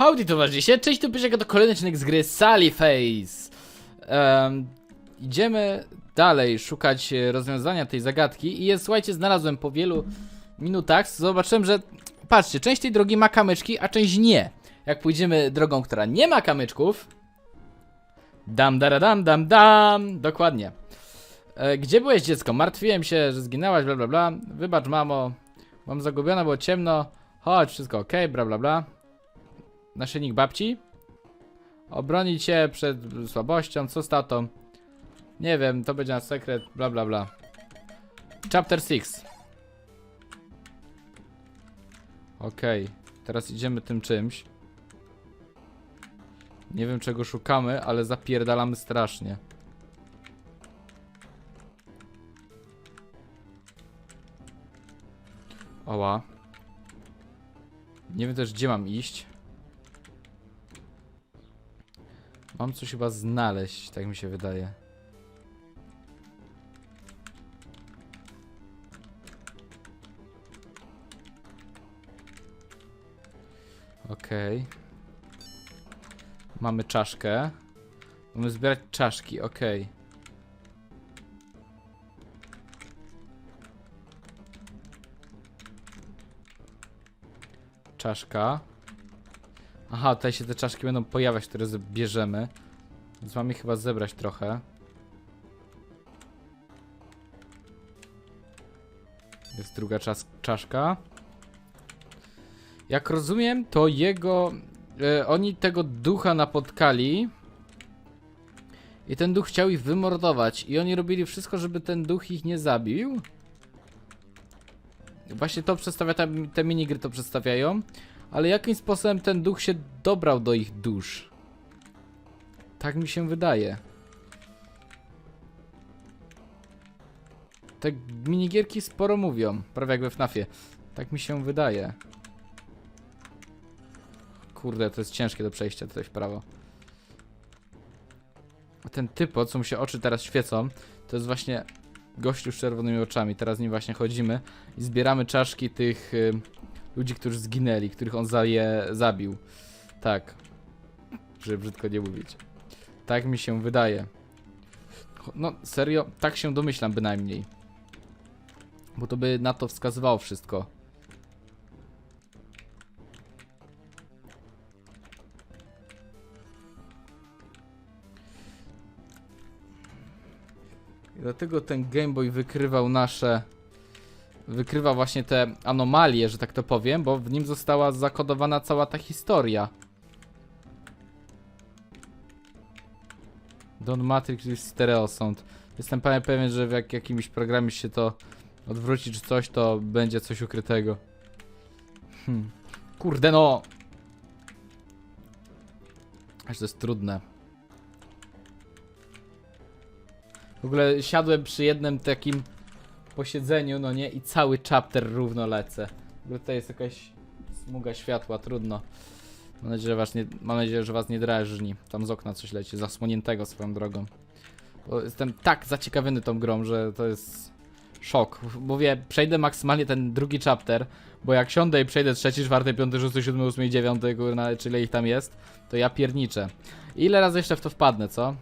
Howdy towarzysze, cześć tu Pysiek, to kolejny odcinek z gry Sally Face. Em, idziemy dalej szukać rozwiązania tej zagadki i jest, słuchajcie, znalazłem po wielu minutach, zobaczyłem, że patrzcie, część tej drogi ma kamyczki, a część nie. Jak pójdziemy drogą, która nie ma kamyczków, dam, dara, dam, dam, dam, dokładnie. E, gdzie byłeś dziecko? Martwiłem się, że zginęłaś, bla bla bla. Wybacz mamo, mam zagubiona, było ciemno. Chodź, wszystko ok, bla bla bla. Naszyjnik babci? Obronić cię przed słabością, co z tatą? Nie wiem, to będzie na sekret, bla bla bla. Chapter 6. Okej, teraz idziemy tym czymś. Nie wiem czego szukamy, ale zapierdalamy strasznie. Oła. Nie wiem też gdzie mam iść. Mam coś chyba znaleźć, tak mi się wydaje. Okej. Mamy czaszkę. Mamy zbierać czaszki, okej. Czaszka. Aha, tutaj się te czaszki będą pojawiać, które bierzemy. Więc mamy chyba zebrać trochę. Jest druga czas czaszka. Jak rozumiem, to jego. E, oni tego ducha napotkali. I ten duch chciał ich wymordować. I oni robili wszystko, żeby ten duch ich nie zabił. Właśnie to przedstawia, te, te minigry to przedstawiają. Ale jakim sposobem ten duch się dobrał do ich dusz? Tak mi się wydaje. Te minigierki sporo mówią, prawie jak we FNAFie. Tak mi się wydaje. Kurde, to jest ciężkie do przejścia tutaj w prawo. A ten typo, co mu się oczy teraz świecą, to jest właśnie gościu z czerwonymi oczami. Teraz nim właśnie chodzimy i zbieramy czaszki tych y, ludzi, którzy zginęli, których on zaje, zabił. Tak. Żeby brzydko nie mówić. Tak mi się wydaje. No, serio, tak się domyślam bynajmniej. Bo to by na to wskazywało wszystko. Dlatego ten Game Boy wykrywał nasze. Wykrywa właśnie te anomalie, że tak to powiem, bo w nim została zakodowana cała ta historia. Don Matrix is Stereo Sound. Jestem pe- pewien, że w jak, jakimś programie się to odwróci czy coś, to będzie coś ukrytego. Hmm. Kurde no! Aż to jest trudne. W ogóle siadłem przy jednym takim posiedzeniu, no nie, i cały chapter równo lecę. Tutaj jest jakaś smuga światła, trudno. Mam nadzieję, że was nie, mam nadzieję, że was nie drażni. Tam z okna coś leci, zasłoniętego swoją drogą. Bo jestem tak zaciekawiony tą grą, że to jest szok. Mówię, przejdę maksymalnie ten drugi chapter, bo jak siądę i przejdę trzeci, czwarty, piąty, szósty, siódmy, ósmy i dziewiąty, kurna, czy ile ich tam jest, to ja pierniczę. Ile razy jeszcze w to wpadnę, co?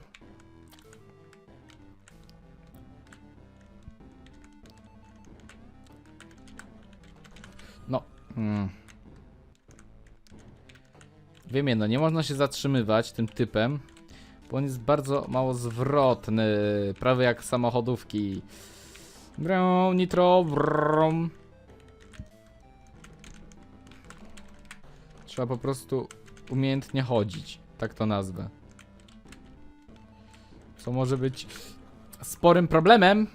Hmm. Wiem jedno, nie można się zatrzymywać tym typem, bo on jest bardzo mało zwrotny, prawie jak samochodówki. Brą, nitro, brum. Trzeba po prostu umiejętnie chodzić, tak to nazwę. Co może być sporym problemem.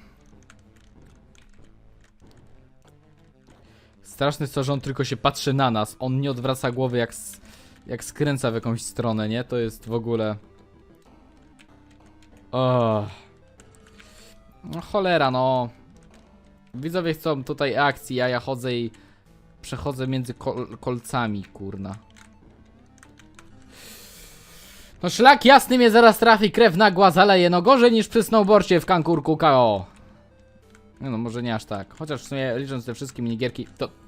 Straszne jest to, że on tylko się patrzy na nas. On nie odwraca głowy jak, jak skręca w jakąś stronę, nie? To jest w ogóle... Oh. No cholera, no. Widzowie chcą tutaj akcji, a ja chodzę i przechodzę między kol kolcami, kurna. No szlak jasny mnie zaraz trafi, krew nagła zaleje, no gorzej niż przy snowboardzie w Kankurku KO. No, może nie aż tak. Chociaż w sumie licząc te wszystkie minigierki, to...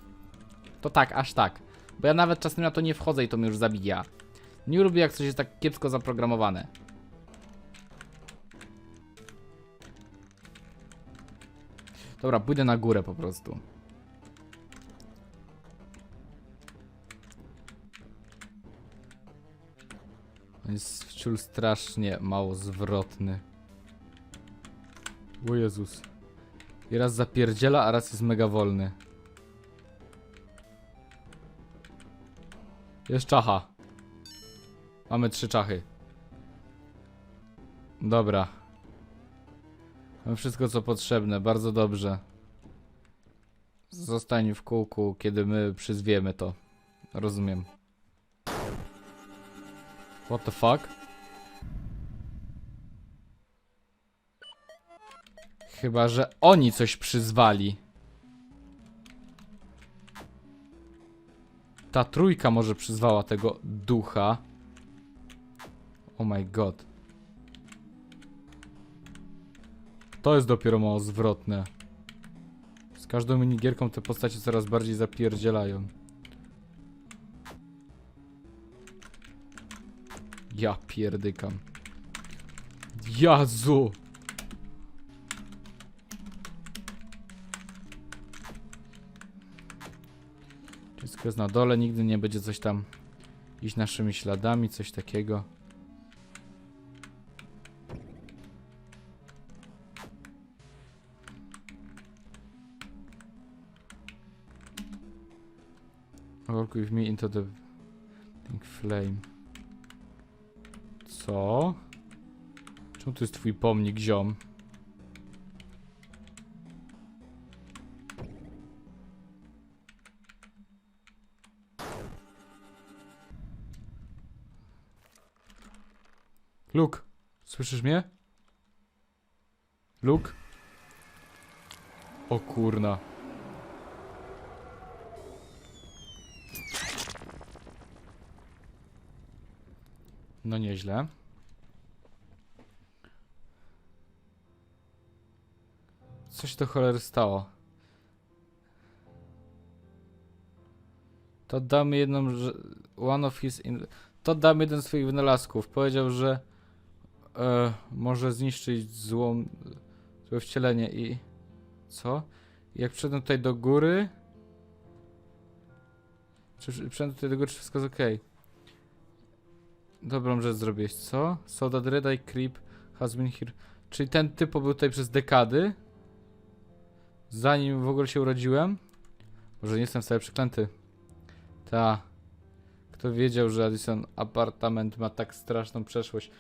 To tak, aż tak. Bo ja nawet czasem na to nie wchodzę i to mnie już zabija. Nie lubię jak coś jest tak kiepsko zaprogramowane. Dobra, pójdę na górę po prostu. Jest wciul strasznie mało zwrotny. O Jezus. I raz zapierdziela, a raz jest mega wolny. Jest czacha. Mamy trzy czachy. Dobra. Mamy wszystko co potrzebne, bardzo dobrze. Zostań w kółku, kiedy my przyzwiemy to. Rozumiem. What the fuck? Chyba, że oni coś przyzwali. Ta trójka może przyzwała tego ducha. Oh my god. To jest dopiero mało zwrotne. Z każdą minigierką te postacie coraz bardziej zapierdzielają. Ja pierdykam. Jazu! Wszystko jest na dole, nigdy nie będzie coś tam iść naszymi śladami, coś takiego. Walk with me into the flame. Co? Czemu to jest twój pomnik, ziom? Luke, słyszysz mnie? Luke? O kurna. No nieźle. Co się do cholery stało? To damy jedną, one of his in... To damy jeden z swoich wynalazków. Powiedział, że e, może zniszczyć złą, złe wcielenie i... Co? Jak przyszedłem tutaj do góry... Czy przyszedłem tutaj do góry, czy wszystko jest okej? Dobrą rzecz zrobiłeś, co? Soda Red Eye Creep has been here. Czyli ten typ był tutaj przez dekady? Zanim w ogóle się urodziłem? Może nie jestem wcale przeklęty. Ta. Kto wiedział, że Addison apartament ma tak straszną przeszłość?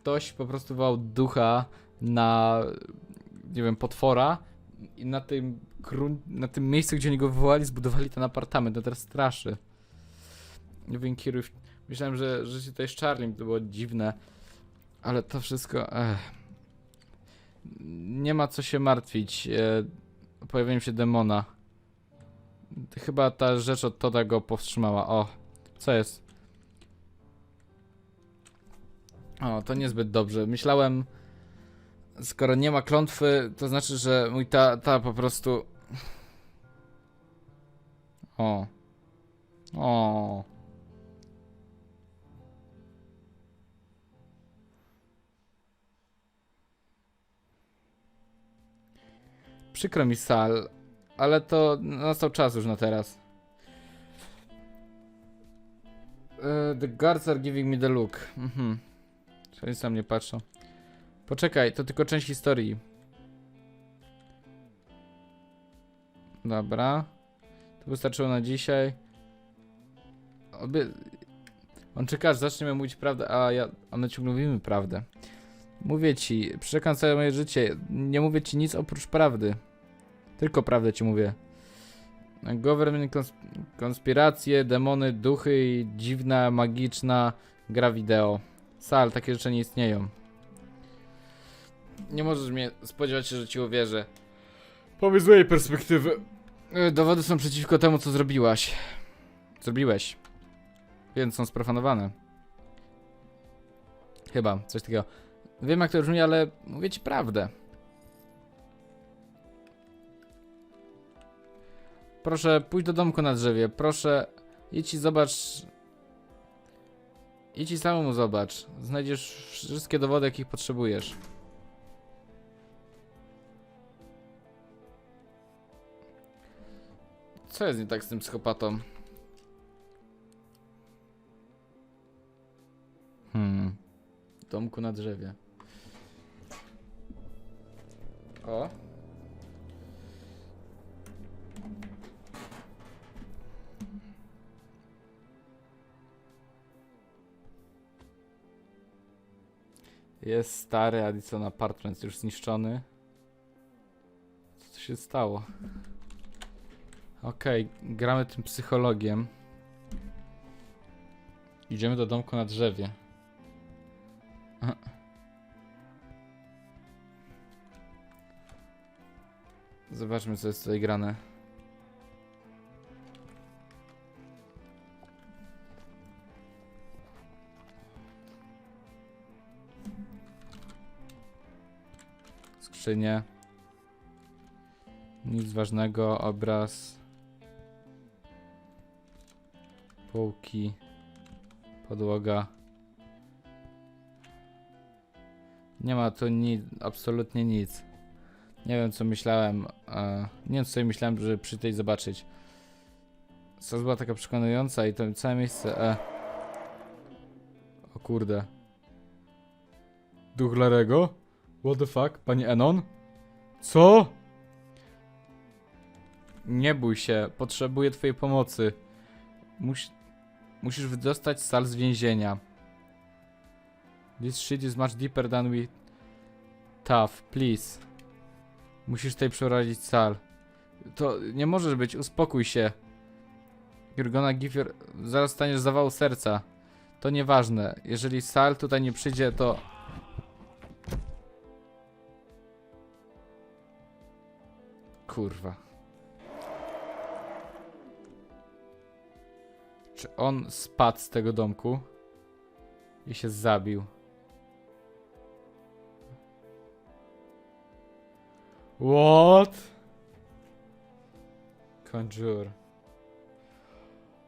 Ktoś po prostu wołał ducha na, nie wiem, potwora i na tym, na tym miejscu, gdzie oni go wywołali, zbudowali ten apartament. To teraz straszy. Here with Myślałem, że życie tutaj z Charlie to było dziwne, ale to wszystko. Ech. Nie ma co się martwić. E, pojawieniem się demona. Chyba ta rzecz od Toda go powstrzymała. O, co jest? O, to niezbyt dobrze. Myślałem, skoro nie ma klątwy, to znaczy, że mój ta, ta po prostu. O. O. Przykro mi sal, ale to nastał czas już na teraz. E, the guards are giving me the look. Mhm. Oni sam nie patrzą? Poczekaj, to tylko część historii. Dobra. To wystarczyło na dzisiaj. On czeka, aż zaczniemy mówić prawdę, a ja... a ciągle mówimy prawdę. Mówię ci, przeczekam całe moje życie. Nie mówię ci nic oprócz prawdy. Tylko prawdę ci mówię. Government kons konspiracje, demony, duchy i dziwna, magiczna gra wideo. Sal, takie rzeczy nie istnieją. Nie możesz mnie spodziewać się, że ci uwierzę. Powiedz z mojej perspektywy. E, Dowody są przeciwko temu, co zrobiłaś. Zrobiłeś. Więc są sprofanowane. Chyba, coś takiego. Wiem jak to brzmi, ale mówię ci prawdę. Proszę pójść do domku na drzewie. Proszę Idź i zobacz. Idź i samemu zobacz. Znajdziesz wszystkie dowody, jakich potrzebujesz. Co jest nie tak z tym psychopatą? Hmm. Domku na drzewie. O. Jest stary Addison Apartments już zniszczony. Co tu się stało? Okej, gramy tym psychologiem. Idziemy do domku na drzewie. Zobaczmy, co jest tutaj grane. Skrzynie. Nic ważnego, obraz. Półki. Podłoga. Nie ma tu nic, absolutnie nic. Nie wiem co myślałem. E, nie wiem co myślałem, żeby przy tej zobaczyć. Co była taka przekonująca i to całe miejsce. E. O kurde. Duch Larego? What the fuck? Pani Enon? Co? Nie bój się, potrzebuję twojej pomocy. Musi, musisz wydostać sal z więzienia. This shit is much deeper than we... Tough, please. Musisz tutaj przeprowadzić sal. To nie możesz być, uspokój się. You're gonna give your... Zaraz staniesz zawału serca. To nieważne. Jeżeli sal tutaj nie przyjdzie, to... Kurwa. Czy on spadł z tego domku i się zabił? What? Conjure.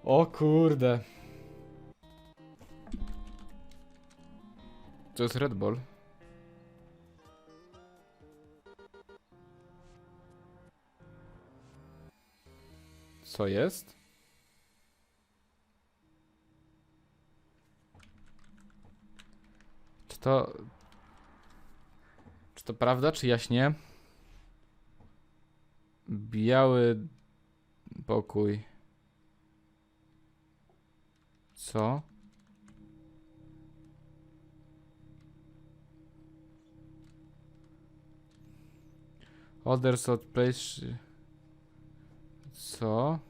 O kurde. To jest Red Bull. Co jest? Czy to... Czy to prawda, czy jaśnie? Biały pokój. Co? Others out place. Co?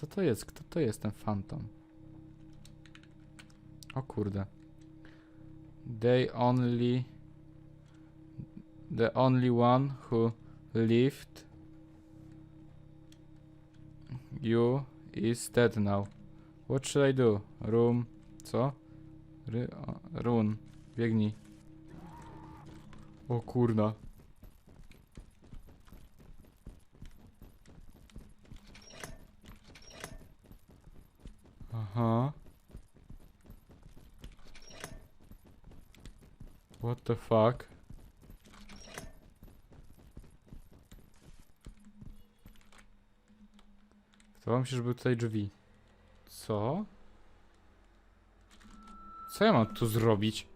Co to jest? Kto to jest ten fantom? O kurde. They only. The only one who lived. You is dead now. What should I do? Room. Co? Run. Biegnij. O kurna. Aha. What the fuck? Wydawało mi się, że były tutaj drzwi. Co? Co ja mam tu zrobić?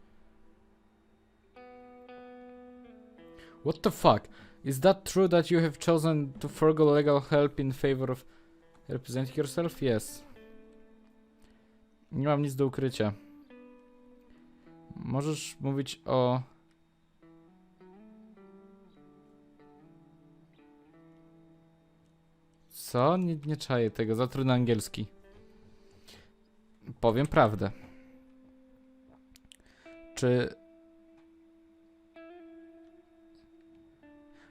What the fuck? Is that true that you have chosen to forego legal help in favor of representing yourself? Yes. Nie mam nic do ukrycia. Możesz mówić o. Co? Nie, nie czaję tego. Za trudny angielski. Powiem prawdę. Czy.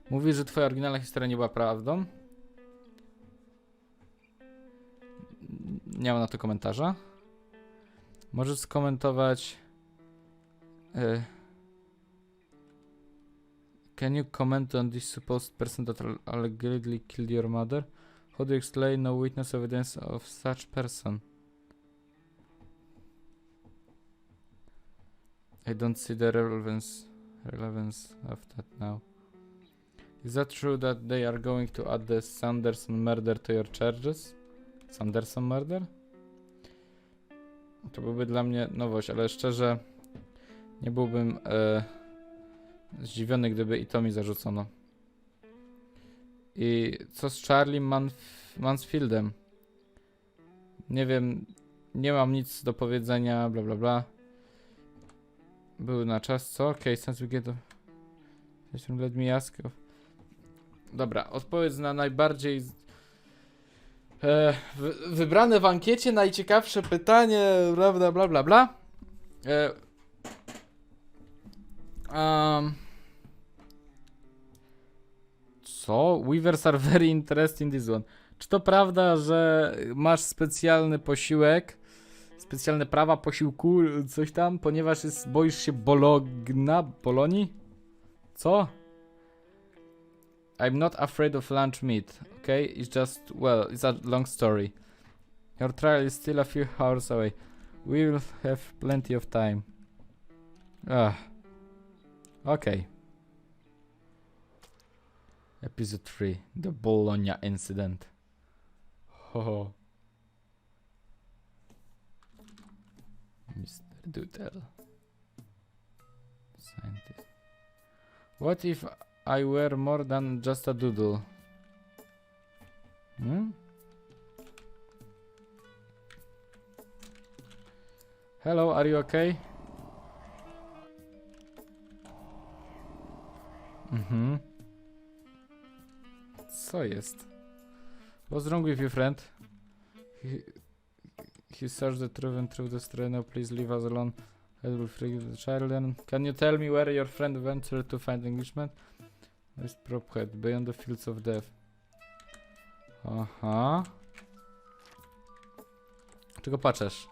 Mówisz, że twoja oryginalna historia nie była prawdą? Nie mam na to komentarza. Możesz skomentować. e, Can you comment on this supposed person that al- allegedly killed your mother? How do you explain no witness evidence of such person? I don't see the relevance relevance of that now. Is that true that they are going to add the Sanderson murder to your charges? Sanderson murder? To byłby dla mnie nowość, ale szczerze nie byłbym e, zdziwiony, gdyby i to mi zarzucono. I co z Charlie Manf Mansfieldem? Nie wiem, nie mam nic do powiedzenia, bla bla bla. Były na czas, co? Okay, since we get. Let me ask... Dobra, odpowiedz na najbardziej... E, wy, wybrane w ankiecie najciekawsze pytanie, bla bla bla bla bla. E, um, co? Weavers are very interesting this one. Czy to prawda, że masz specjalny posiłek, specjalne prawa posiłku, coś tam, ponieważ jest, boisz się Bologna, Bolonii? Co? I'm not afraid of lunch meat, okay? It's just, well, it's a long story. Your trial is still a few hours away. We will have plenty of time. Ah. Okay. Episode 3 The Bologna Incident. Ho. Mr. Doodle. Scientist. What if I were more than just a doodle? Hmm? Hello, are you okay? Mhm. Co jest? What's wrong with you, friend? He, he searched the truth and through the story. Please leave us alone. I will free the children. Can you tell me where your friend ventured to find Englishman? Jest prophead, beyond the fields of death. Aha. Czego patrzysz?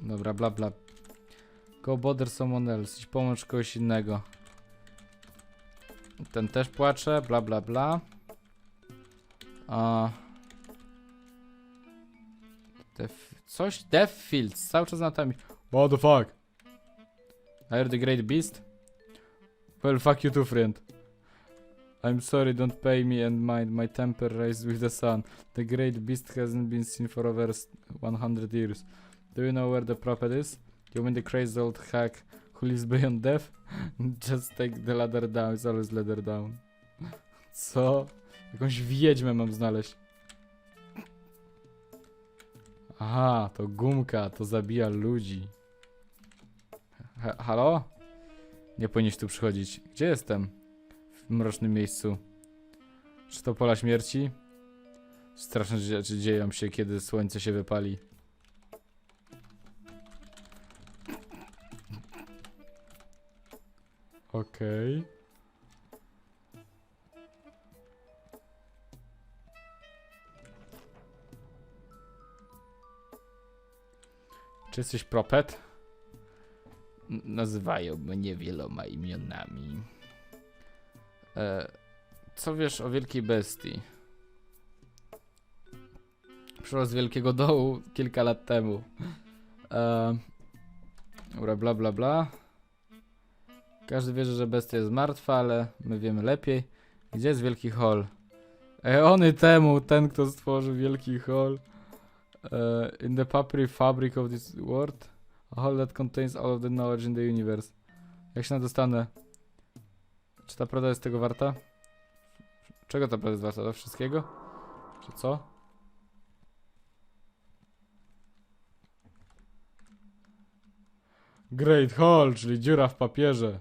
Dobra, bla bla. Go bother someone else. Idź pomóż kogoś innego. Ten też płacze, bla bla bla. A. Def, coś? Death Fields, cały czas na tami. What the fuck? Are the Great Beast? Well, fuck you too, friend. I'm sorry, don't pay me and mind. My temper raised with the sun. The Great Beast hasn't been seen for over s- 100 years. Do you know where the prophet is? You mean the crazy old hack who lives beyond death? Just take the ladder down, it's always ladder down. Co? Jakąś wiedźmę mam znaleźć. Aha, to gumka, to zabija ludzi. Ha halo? Nie powinieneś tu przychodzić. Gdzie jestem? W mrocznym miejscu. Czy to pola śmierci? Straszne rzeczy dzieją się, kiedy słońce się wypali. Okej. Czy jesteś propet? Nazywają mnie wieloma imionami. E, co wiesz o wielkiej bestii? Przyszła z wielkiego dołu kilka lat temu. E, dobra, bla bla bla. Każdy wierzy, że bestia jest martwa, ale my wiemy lepiej. Gdzie jest wielki hall? Eony temu, ten kto stworzył wielki hall. E, in the papyri fabric of this world. A hall that contains all of the knowledge in the universe. Jak się na dostanę? Czy ta prawda jest tego warta? Czego ta prawda jest warta? Do wszystkiego? Czy co? Great Hall, czyli dziura w papierze.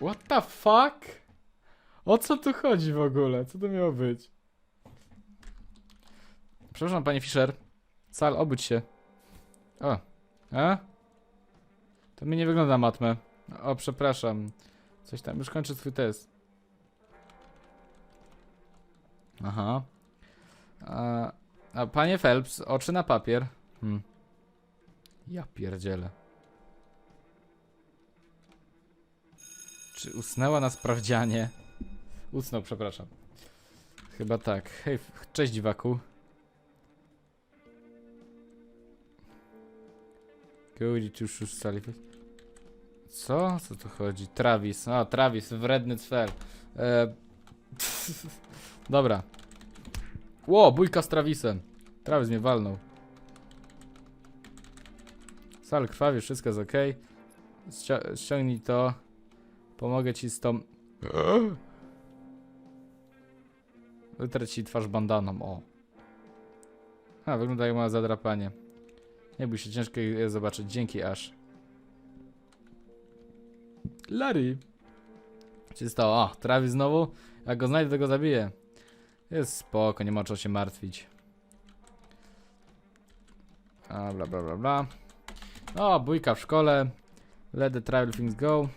What the fuck? O co tu chodzi w ogóle? Co to miało być? Przepraszam, panie Fischer. Sal, obudź się. O. A? To mi nie wygląda matmę. O, przepraszam. Coś tam, już kończę swój test. Aha. A, a panie Phelps, oczy na papier. Hmm. Ja pierdzielę. Czy usnęła na sprawdzianie? Usnął, przepraszam. Chyba tak. Hej, cześć dziwaku. Goody to już sali. Co? Co tu chodzi? Travis. A, Travis, wredny cfel. E... Dobra. Ło, bójka z Travisem. Travis mnie walnął. Sal krwawi, wszystko jest ok. Ścia- ściągnij to. Pomogę ci z tą... Wytrę ci twarz bandaną, o. A, wygląda jak ma zadrapanie. Nie bój się, ciężko je zobaczyć. Dzięki, Ash. Larry. Co się stało? O, Travis znowu? Jak go znajdę, to go zabiję. Jest spoko, nie ma o co się martwić. A, bla, bla, bla, bla. O, bójka w szkole. Let the trial things go.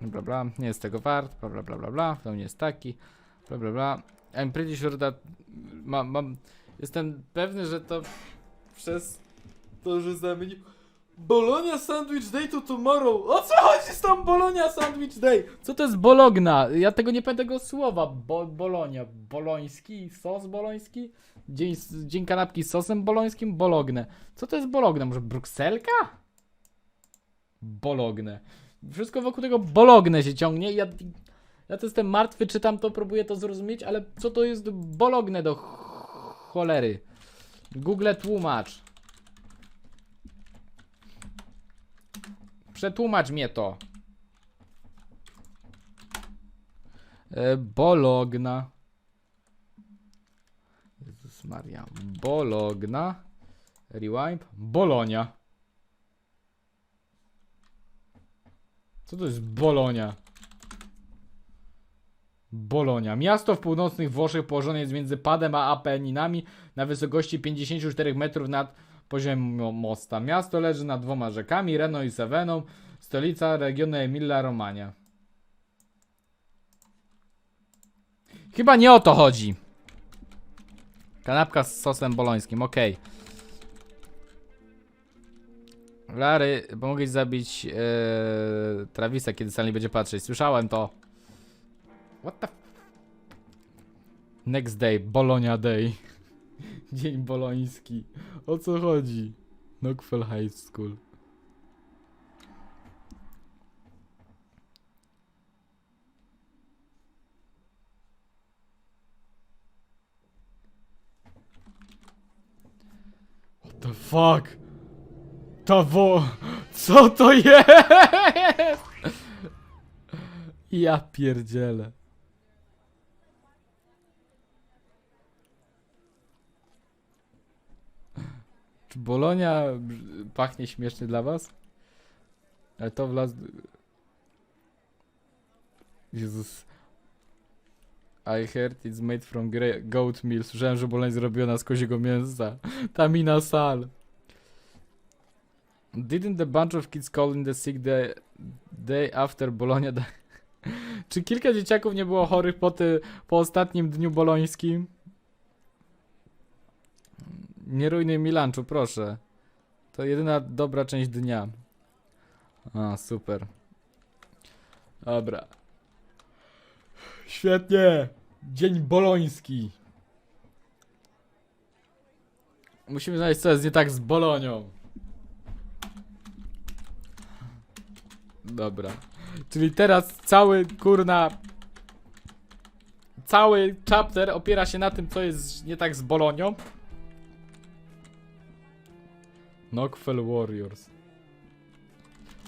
Bla, bla. Nie jest tego wart. Bla, bla, bla, bla, bla. To nie jest taki. Bla, bla, bla. I'm pretty sure that... Mam, mam... Jestem pewny, że to przez to, że zamienił... Bologna Sandwich Day to tomorrow. O co chodzi z tą Bologna Sandwich Day? Co to jest bologna? Ja tego nie pamiętam tego słowa. Bo, bolonia. Boloński? Sos boloński? Dzień, dzień kanapki z sosem bolońskim? Bolognę. Co to jest bolognę? Może brukselka? Bolognę. Wszystko wokół tego bolognę się ciągnie. Ja, ja to jestem martwy, czytam to, próbuję to zrozumieć, ale co to jest bolognę do ch- cholery? Google tłumacz. Przetłumacz mnie to. E, bologna. Jezus Maria. Bologna. Rewind. Bolonia. Co to jest Bolonia? Bolonia. Miasto w północnych Włoszech położone jest między Padem a Apenninami na wysokości 54 metrów nad poziomem mo- mosta. Miasto leży nad dwoma rzekami, Reno i Seveną, stolica regionu Emilia-Romagna. Chyba nie o to chodzi. Kanapka z sosem bolońskim, okej. Lary, pomogłeś zabić e, Travisa, kiedy Stanley będzie patrzeć. Słyszałem to. What the Next day, Bologna Day. Dzień boloński. O co chodzi? Knockfell High School. What the fuck? Ta wo... Co to jest? Ja pierdzielę. Czy Bolonia pachnie śmiesznie dla was? Ale to wlaz... Jezus. I heard it's made from goat meal. Słyszałem, że Bolonia zrobiona z koziego mięsa. Tamina sal. Didn't the bunch of kids call in the sick day, day after Bologna Czy kilka dzieciaków nie było chorych po, ty, po ostatnim dniu bolońskim? Nie rujnuj mi lunchu, proszę. To jedyna dobra część dnia. A, super. Dobra. Świetnie! Dzień boloński. Musimy znaleźć, co jest nie tak z Bolonią. Dobra. Czyli teraz cały kurna. Cały chapter opiera się na tym, co jest nie tak z Bolonią. Knockfell Warriors.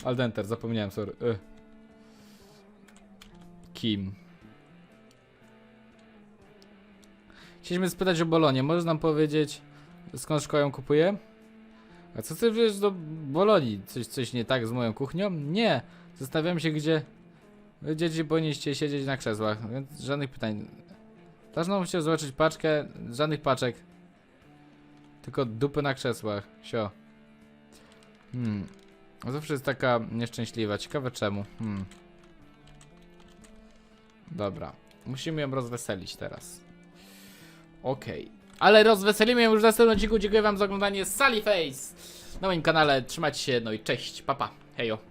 Aldenter, zapomniałem, sorry. Y. Kim? Chcieliśmy spytać o Bolonię. Możesz nam powiedzieć, skąd szkołę ją kupuje? A co ty wiesz do Bolonii? Coś, coś nie tak z moją kuchnią? Nie. Zastanawiam się, gdzie wy dzieci powinniście siedzieć na krzesłach, więc żadnych pytań. Ważną chciał zobaczyć paczkę, żadnych paczek. Tylko dupy na krzesłach. Sio. Hmm. Zawsze jest taka nieszczęśliwa. Ciekawe czemu. Hmm. Dobra. Musimy ją rozweselić teraz. Okej. Ale rozweselimy ją już w następnym odcinku. Dziękuję wam za oglądanie Sally Face na moim kanale. Trzymajcie się, no i cześć. Papa. Pa. Hejo.